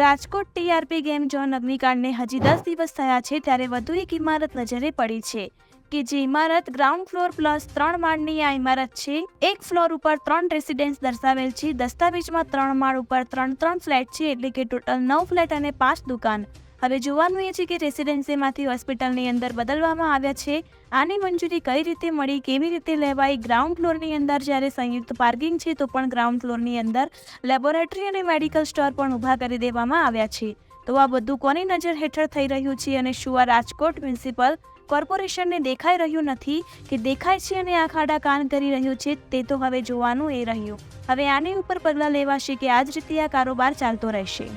Rajkot TRP game zone અગ્નિકાંડને હજી દસ દિવસ થયા છે ત્યારે વધુ એક ઇમારત નજરે પડી છે કે જે ઇમારત ગ્રાઉન્ડ ફ્લોર પ્લસ ત્રણ માળની આ ઇમારત છે. એક ફ્લોર ઉપર ત્રણ રેસિડેન્સ દર્શાવેલ છે. દસ્તાવેજમાં ત્રણ માળ ઉપર ત્રણ ત્રણ ફ્લેટ છે એટલે કે ટોટલ નવ ફ્લેટ અને પાંચ દુકાન. હવે જોવાનું એ છે કે રેસિડેન્સીમાંથી હોસ્પિટલની અંદર બદલવામાં આવ્યા છે. આની મંજૂરી કઈ રીતે મળી, કેવી રીતે લેવાઈ ગ્રાઉન્ડ ફ્લોરની અંદર જ્યારે સંયુક્ત પાર્કિંગ છે, તો પણ ગ્રાઉન્ડ ફ્લોરની અંદર લેબોરેટરી અને મેડિકલ સ્ટોર પણ ઊભા કરી દેવામાં આવ્યા છે. તો આ બધું કોની નજર હેઠળ થઈ રહ્યું છે અને શું આ રાજકોટ મ્યુનિસિપલ કોર્પોરેશનને દેખાઈ રહ્યું નથી કે દેખાય છે અને આ ખાડા કાન કરી રહ્યું છે, તે તો હવે જોવાનું એ રહ્યું. હવે આની ઉપર પગલાં લેવાશે કે આ જ રીતે આ કારોબાર ચાલતો રહેશે.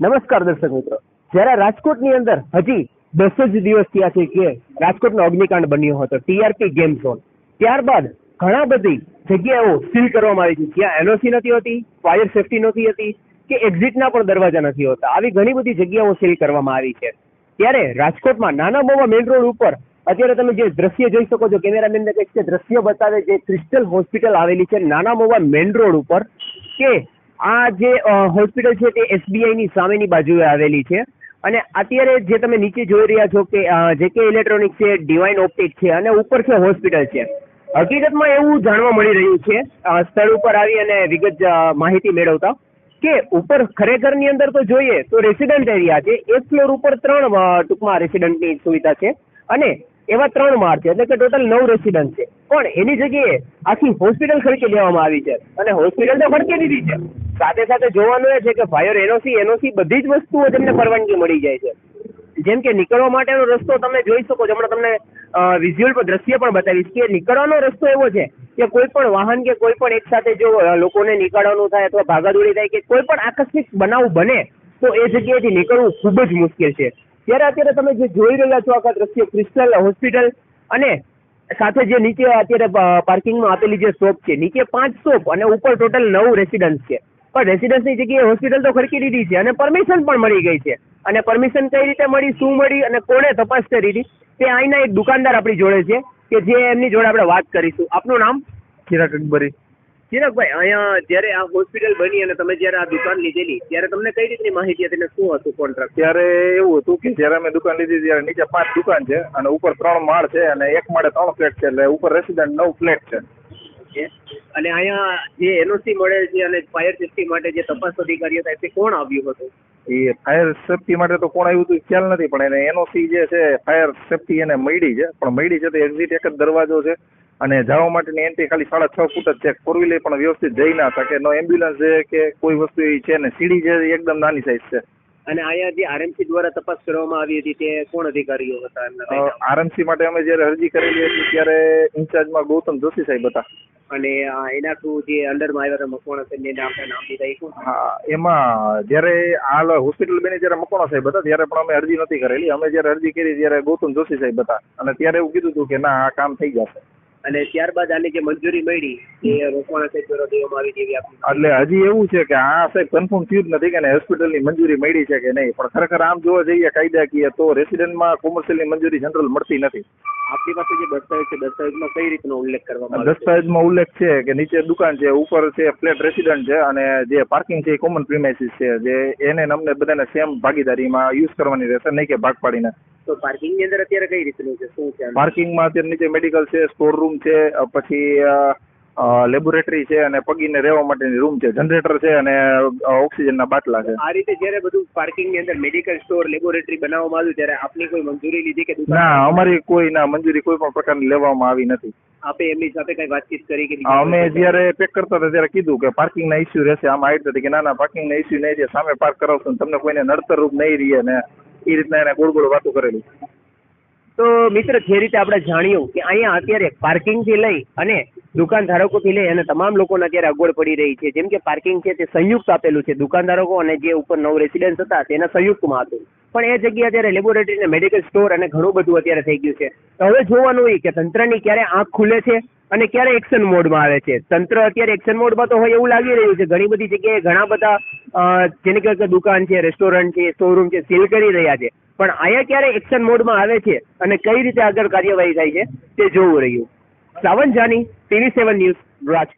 નમસ્કાર દર્શક મિત્રો. જ્યારે રાજકોટની અંદર હજી દસ જ દિવસ થયા છે કે રાજકોટનો અગ્નિકાંડ બન્યો હતો, ટીઆરપી ગેમ ઝોન. ત્યારબાદ ઘણા બધી જગ્યાઓ સીલ કરવામાં આવી છે જ્યાં એનઓસી નથી હોતી, ફાયર સેફટી નથી હતી કે એક્ઝિટના પણ દરવાજા નથી હોતા. આવી ઘણી બધી જગ્યાઓ સીલ કરવામાં આવી છે. ત્યારે રાજકોટમાં નાના મોવા મેઇન રોડ ઉપર અત્યારે તમે જે દ્રશ્ય જોઈ શકો છો, કેમેરામેનને કહીશ કે દ્રશ્ય બતાવે જે ક્રિસ્ટલ હોસ્પિટલ આવેલી છે નાના મોવા મેઇન રોડ ઉપર, કે આ જે હોસ્પિટલ છે તે એસબીઆઈ ની સામેની બાજુએ આવેલી છે. અને અત્યારે જે તમે નીચે જોઈ રહ્યા છો કે જે કે ઇલેક્ટ્રોનિક છે ડિવાઇન ઓપ્ટિક છે અને ઉપર છે હોસ્પિટલ છે. હકીકતમાં એવું જાણવા મળી રહ્યું છે સ્થળ ઉપર આવી અને વિગત માહિતી મેળવતા કે ઉપર ખરેખરની અંદર તો જોઈએ તો રેસિડન્ટ એરિયા છે. એક ફ્લોર ઉપર ત્રણ ટૂંકમાં રેસિડન્ટની સુવિધા છે. અને એવા ત્રણ માળ છે. એટલે કે ટોટલ નવ રેસિડન્ટ છે. પણ એની જગ્યાએ આખી હોસ્પિટલ ખર્ચી દેવામાં આવી છે. અને હોસ્પિટલ તો ખડકી દીધી છે. સાથે સાથે જોવાનું એ છે કે ફાયર એનઓસી એનઓસી બધી જ વસ્તુઓ તમને પરવાનગી મળી જાય છે. જેમ કે નીકળવા માટેનો રસ્તો તમે જોઈ શકો છો. હમણાં તમને વિઝ્યુઅલ પર દ્રશ્ય પણ બતાવીશ કે નીકળવાનો રસ્તો એવો છે કે કોઈ પણ વાહન કે કોઈ પણ એક સાથે જો લોકોને નીકળવાનું થાય અથવા ભાગાદોડી થાય કે કોઈ પણ આકસ્મિક બનાવ બને, તો એ જગ્યાએથી નીકળવું ખૂબ જ મુશ્કેલ છે. ત્યારે અત્યારે તમે જે જોઈ રહ્યા છો આખા દ્રશ્ય ક્રિસ્ટલ હોસ્પિટલ અને સાથે જે નીચે અત્યારે પાર્કિંગમાં આપેલી જે શોપ છે, નીચે પાંચ શોપ અને ઉપર ટોટલ નવ રેસિડન્સ છે. પણ રેસિડન્સની જગ્યાએ હોસ્પિટલ તો ખડકી દીધી છે અને પરમિશન પણ મળી ગઈ છે. અને પરમિશન કઈ રીતે મળી, શું મળી અને કોણે તપાસ કરી હતી તે અહીંના એક દુકાનદાર આપણી જોડે છે, કે જે એમની જોડે આપણે વાત કરીશું. આપનું નામ? ચિરાગ અકબરી. ચિરાગભાઈ અહીંયા જ્યારે આ હોસ્પિટલ બની અને તમે જ્યારે આ દુકાન લીધેલી ત્યારે તમને કઈ રીતની માહિતી હતી શું હતું કોન્ટ્રાક્ટ ત્યારે એવું હતું કે જ્યારે અમે દુકાન લીધી ત્યારે નીચે પાંચ દુકાન છે અને ઉપર ત્રણ માળ છે અને એક માળે ત્રણ ફ્લેટ છે એટલે ઉપર રેસિડન્ટ નવ ફ્લેટ છે. અને અહીંયા જે એનઓસી મળે છે અને ફાયર સેફટી માટે જે તપાસ અધિકારીઓ થાય તે કોણ આવ્યું હતું? એ ફાયર સેફટી માટે તો કોણ આવ્યું હતું ખ્યાલ નથી પણ એને એનઓસી જે છે ફાયર સેફટી એને મળી છે. પણ મળી છે તો એક્ઝિટ એક જ દરવાજો છે. અને જવા માટેની એન્ટ્રી ખાલી સાડા છ ફૂટ જ છે. ફોર વ્હીલર પણ વ્યવસ્થિત જઈ ના શકે. નો એમ્બ્યુલન્સ છે કે કોઈ વસ્તુ એવી છે ને સીડી છે એકદમ નાની સાઈઝ છે. અને અહીંયા જે આરએમસી દ્વારા તપાસ કરવામાં આવી હતી તે કોણ અધિકારીઓ હતા? આરએમસી માટે અમે જ્યારે અરજી કરેલી હતી ત્યારે ઇન્ચાર્જમાં ગૌતમ જોશી સાહેબ હતા. અને એના થ્રુ જે અંડરમાં આવ્યા હતા મકવાણા સાહેબ એને આપણે નામ એ હા એમાં જ્યારે હાલ હોસ્પિટલ બની જ્યારે મકવાણા સાહેબ હતા ત્યારે પણ અમે અરજી નથી કરેલી. અમે જ્યારે અરજી કરી ત્યારે ગૌતમ જોશી સાહેબ હતા. અને ત્યારે એવું કીધું હતું કે ના આ કામ થઈ જશે. અને ત્યારબાદ આની જે મંજૂરી મળી એ સાહેબ દેવામાં આવી આપની એટલે હજી એવું છે કે આ સાહેબ કન્ફર્મ થયું જ નથી કે હોસ્પિટલની મંજૂરી મળી છે કે નહીં. પણ ખરેખર આમ જોવા જઈએ કાયદાકીય તો રેસિડેન્ટમાં કોમર્શિયલની મંજૂરી જનરલ મળતી નથી. આપની પાસે જે દસ્તાવેજ છે દસ્તાવેજમાં કઈ રીતનો ઉલ્લેખ કરવામાં આવે દસ્તાવેજમાં ઉલ્લેખ છે કે નીચે દુકાન છે ઉપર છે ફ્લેટ રેસિડન્ટ છે અને જે પાર્કિંગ છે એ કોમન પ્રિમાઇસીસ છે જે એને અમને બધાને સેમ ભાગીદારીમાં યુઝ કરવાની રહેશે નહીં કે ભાગ પાડીને. તો પાર્કિંગની અંદર અત્યારે કઈ રીતનું છે? શું છે? પાર્કિંગમાં અત્યારે નીચે મેડિકલ છે સ્ટોર રૂમ છે પછી લેબોરેટરી છે અને પગીને રહેવા માટેની રૂમ છે જનરેટર છે અને ઓક્સિજનના બાટલા છે. આ રીતે જ્યારે બધું પાર્કિંગની અંદર મેડિકલ સ્ટોર લેબોરેટરી બનાવવામાં આવ્યું ત્યારે આપની કોઈ મંજૂરી લીધી કે ના અમારી કોઈ ના મંજૂરી કોઈ પણ પ્રકારની લેવામાં આવી નથી. આપે એમની સાથે કઈ વાતચીત કરી કે અમે જ્યારે પેક કરતા હતા ત્યારે કીધું કે પાર્કિંગ ના ઇસ્યુ રહેશે. આમાં આવી હતી કે ના ના પાર્કિંગના ઇસ્યુ નહીં રહે સામે પાર્ક કરાવશું તમને કોઈને નડતર રૂપ નહીં રહીએ ને એ રીતના એને ગોળ ગોળ વાતો કરેલી. તો મિત્ર, જે રીતે આપણે જાણ્યું કે અહીંયા અત્યારે પાર્કિંગથી લઈ અને દુકાન ધારકોથી લઈ અને તમામ લોકોને અત્યારે અગવડ પડી રહી છે, જેમ કે પાર્કિંગ છે તે સંયુક્ત આપેલું છે. દુકાનદારો અને જે ઉપર નવ રેસિડેન્સ હતા તેના સંયુક્તમાં હતું. પણ એ જગ્યાએ અત્યારે લેબોરેટરી અને મેડિકલ સ્ટોર અને ઘણું બધું અત્યારે થઈ ગયું છે. તો હવે જોવાનું એ કે તંત્રની ક્યારે આંખ ખુલે છે? અને ક્યારે એક્શન મોડમાં આવે છે? તંત્ર અત્યારે એક્શન મોડમાં તો હોય એવું લાગી રહ્યું છે. ઘણી બધી જગ્યાએ ઘણા બધા જેને કે દુકાન છે રેસ્ટોરન્ટ છે શોરૂમ છે સીલ કરી રહ્યા છે. પણ અહીંયા ક્યારે એક્શન મોડમાં આવે છે અને કઈ રીતે આગળ કાર્યવાહી થાય છે તે જોવું રહ્યું. Savan Jani TV seven news Rajkot.